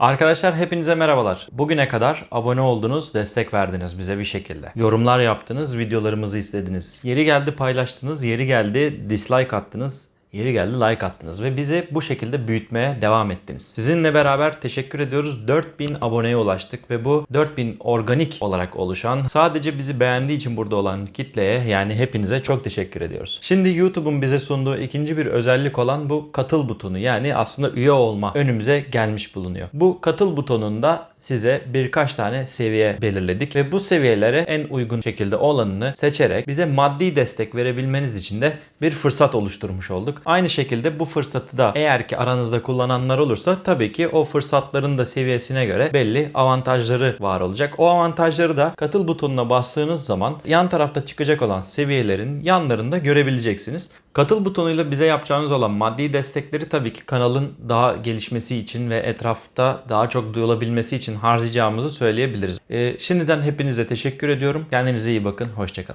Arkadaşlar hepinize merhabalar. Bugüne kadar abone oldunuz, destek verdiniz bize bir şekilde. Yorumlar yaptınız, videolarımızı izlediniz. Yeri geldi paylaştınız, yeri geldi dislike attınız. Yeri geldi like attınız ve bizi bu şekilde büyütmeye devam ettiniz. Sizinle beraber teşekkür ediyoruz. 4000 aboneye ulaştık ve bu 4000 organik olarak oluşan sadece bizi beğendiği için burada olan kitleye yani hepinize çok teşekkür ediyoruz. Şimdi YouTube'un bize sunduğu ikinci bir özellik olan bu katıl butonu yani aslında üye olma önümüze gelmiş bulunuyor. Bu katıl butonunda size birkaç tane seviye belirledik ve bu seviyelere en uygun şekilde olanını seçerek bize maddi destek verebilmeniz için de bir fırsat oluşturmuş olduk. Aynı şekilde bu fırsatı da eğer ki aranızda kullananlar olursa tabii ki o fırsatların da seviyesine göre belli avantajları var olacak. O avantajları da katıl butonuna bastığınız zaman yan tarafta çıkacak olan seviyelerin yanlarında görebileceksiniz. Katıl butonuyla bize yapacağınız olan maddi destekleri tabii ki kanalın daha gelişmesi için ve etrafta daha çok duyulabilmesi için harcayacağımızı söyleyebiliriz. Ee, şimdiden hepinize teşekkür ediyorum. Kendinize iyi bakın. Hoşçakalın.